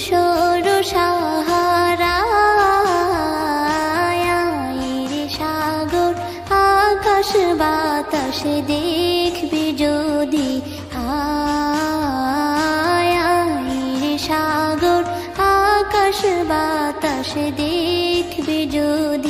ধূসর সাহারা সাগর আকাশ বাতাসে দেখবে যদি আয়ের সাগর আকাশ বাতাসে দেখবে যদি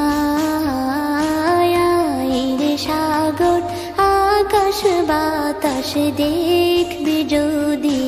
বাতাসে দেখবে যদি